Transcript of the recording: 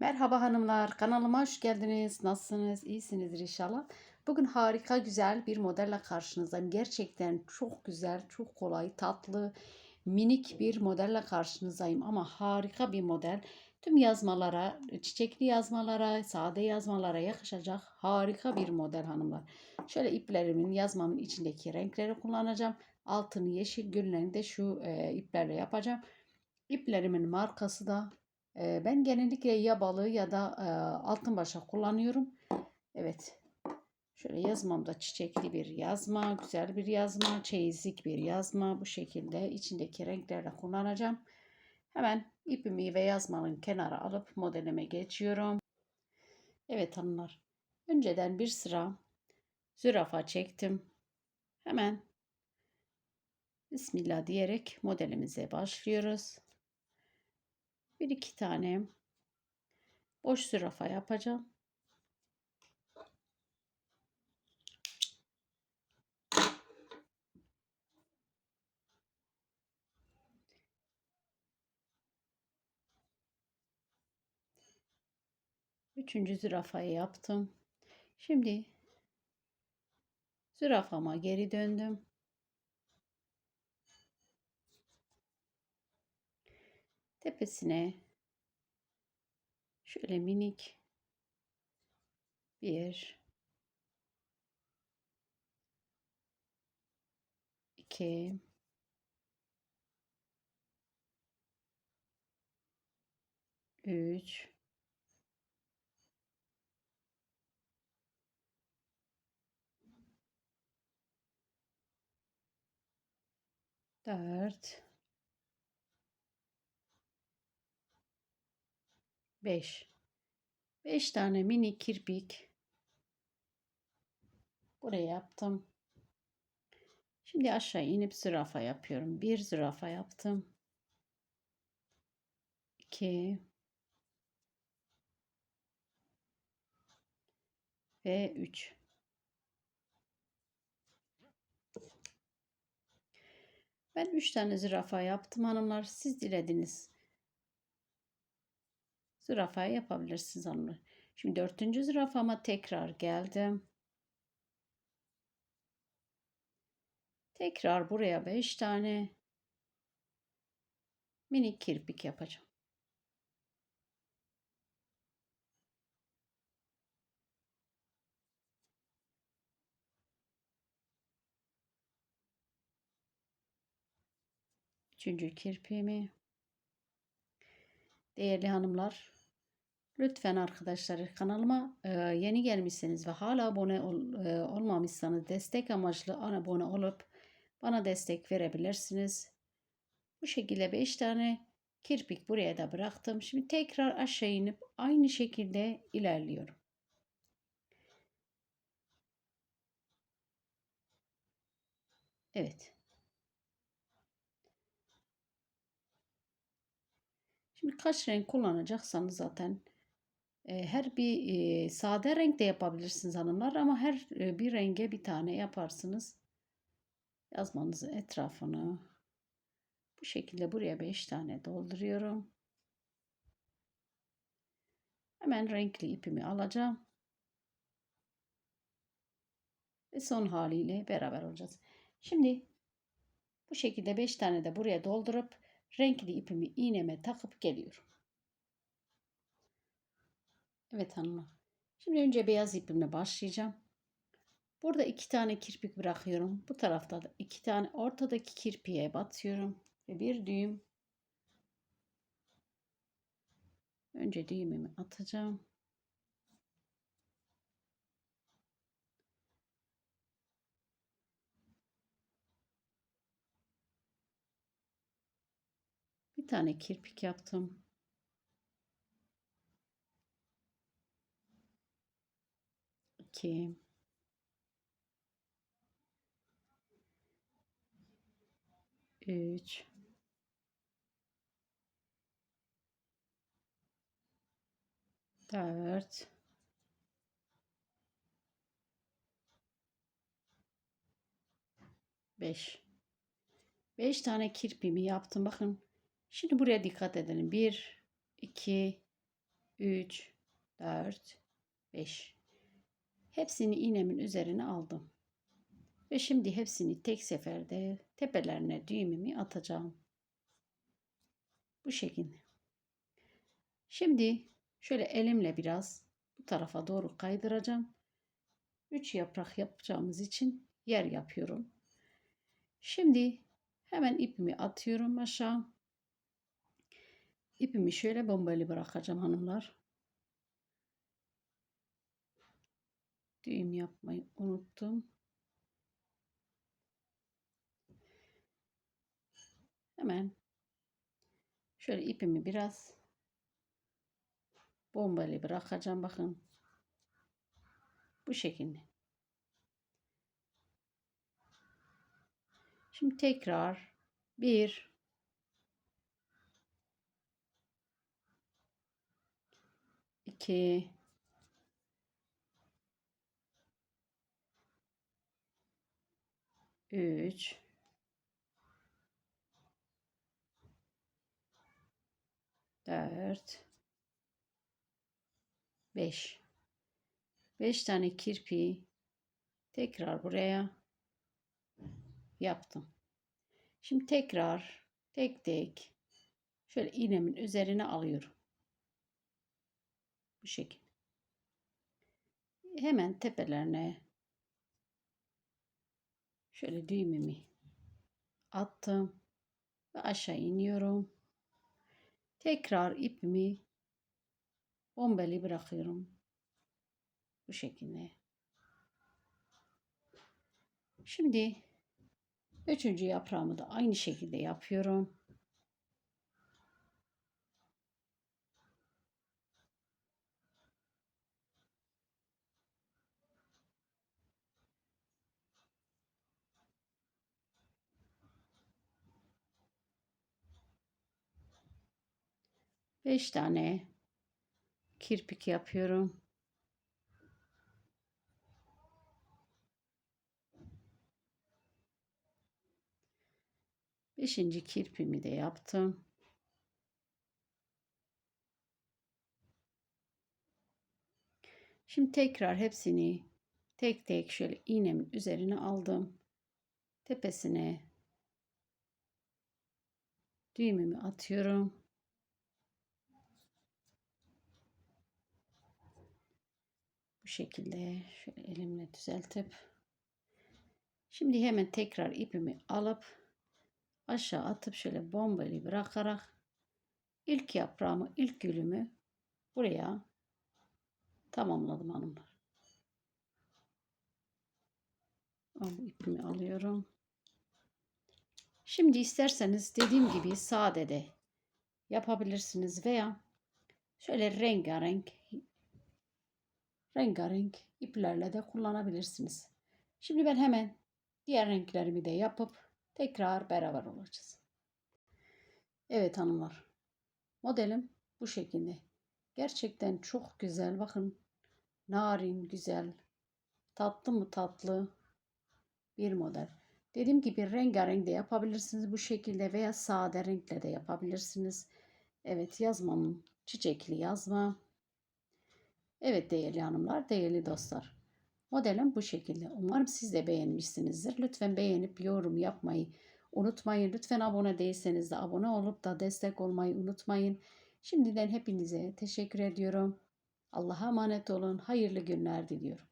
Merhaba hanımlar, kanalıma hoş geldiniz. Nasılsınız? İyisinizdir inşallah. Bugün harika güzel bir modelle karşınızdayım. Gerçekten çok güzel, çok kolay, tatlı, minik bir modelle karşınızdayım. Ama harika bir model. Tüm yazmalara, çiçekli yazmalara, sade yazmalara yakışacak harika bir model hanımlar. Şöyle iplerimin, yazmamın içindeki renkleri kullanacağım. Altını yeşil, güllerini de şu e, iplerle yapacağım. İplerimin markası da ben genellikle ya balığı ya da e, altın başak kullanıyorum. Evet. Şöyle yazmamda çiçekli bir yazma, güzel bir yazma, çeyizlik bir yazma. Bu şekilde içindeki renklerle kullanacağım. Hemen ipimi ve yazmanın kenara alıp modelime geçiyorum. Evet hanımlar. Önceden bir sıra zürafa çektim. Hemen Bismillah diyerek modelimize başlıyoruz. Bir iki tane boş zürafa yapacağım. Üçüncü zürafayı yaptım. Şimdi zürafama geri döndüm. Tepesine şöyle minik bir iki üç dört 5. 5 tane mini kirpik buraya yaptım. Şimdi aşağı inip zürafa yapıyorum. Bir zürafa yaptım. 2 ve 3. Ben 3 tane zürafa yaptım hanımlar. Siz dilediniz zürafa yapabilirsiniz hanımlar. Şimdi dördüncü zürafama tekrar geldim. Tekrar buraya beş tane minik kirpik yapacağım. Üçüncü kirpiğimi değerli hanımlar Lütfen arkadaşlar kanalıma e, yeni gelmişseniz ve hala abone ol, e, olmamışsanız destek amaçlı abone olup bana destek verebilirsiniz. Bu şekilde 5 tane kirpik buraya da bıraktım. Şimdi tekrar aşağı inip aynı şekilde ilerliyorum. Evet. Şimdi kaç renk kullanacaksanız zaten her bir sade renk de yapabilirsiniz hanımlar ama her bir renge bir tane yaparsınız. Yazmanızın etrafını bu şekilde buraya 5 tane dolduruyorum. Hemen renkli ipimi alacağım. Ve son haliyle beraber olacağız. Şimdi bu şekilde 5 tane de buraya doldurup renkli ipimi iğneme takıp geliyorum. Evet hanımlar. Şimdi önce beyaz ipimle başlayacağım. Burada iki tane kirpik bırakıyorum. Bu tarafta da iki tane ortadaki kirpiğe batıyorum. Ve bir düğüm. Önce düğümümü atacağım. Bir tane kirpik yaptım. 2 3 4 5 5 tane kirpimi yaptım bakın. Şimdi buraya dikkat edelim. 1 2 3, 4, 5. Hepsini iğnemin üzerine aldım. Ve şimdi hepsini tek seferde tepelerine düğümümü atacağım. Bu şekilde. Şimdi şöyle elimle biraz bu tarafa doğru kaydıracağım. 3 yaprak yapacağımız için yer yapıyorum. Şimdi hemen ipimi atıyorum aşağı. İpimi şöyle bombalı bırakacağım hanımlar. Düğüm yapmayı unuttum. Hemen şöyle ipimi biraz bombalı bırakacağım bakın. Bu şekilde. Şimdi tekrar bir iki üç dört beş beş tane kirpi tekrar buraya yaptım. Şimdi tekrar tek tek şöyle iğnemin üzerine alıyorum. Bu şekilde. Hemen tepelerine şöyle düğümümü attım ve aşağı iniyorum. Tekrar ipimi bombeli bırakıyorum. Bu şekilde. Şimdi üçüncü yaprağımı da aynı şekilde yapıyorum. Beş tane kirpik yapıyorum. Beşinci kirpimi de yaptım. Şimdi tekrar hepsini tek tek şöyle iğnemin üzerine aldım. Tepesine düğümümü atıyorum. Bu şekilde şöyle elimle düzeltip şimdi hemen tekrar ipimi alıp aşağı atıp şöyle bombayı bırakarak ilk yaprağımı, ilk gülümü buraya tamamladım hanımlar. İpimi alıyorum. Şimdi isterseniz dediğim gibi sade de yapabilirsiniz veya şöyle rengarenk rengarenk iplerle de kullanabilirsiniz. Şimdi ben hemen diğer renklerimi de yapıp tekrar beraber olacağız. Evet hanımlar. Modelim bu şekilde. Gerçekten çok güzel. Bakın narin güzel. Tatlı mı tatlı bir model. Dediğim gibi rengarenk de yapabilirsiniz bu şekilde veya sade renkle de yapabilirsiniz. Evet yazmamın çiçekli yazma. Evet değerli hanımlar, değerli dostlar. Modelim bu şekilde. Umarım siz de beğenmişsinizdir. Lütfen beğenip yorum yapmayı unutmayın. Lütfen abone değilseniz de abone olup da destek olmayı unutmayın. Şimdiden hepinize teşekkür ediyorum. Allah'a emanet olun. Hayırlı günler diliyorum.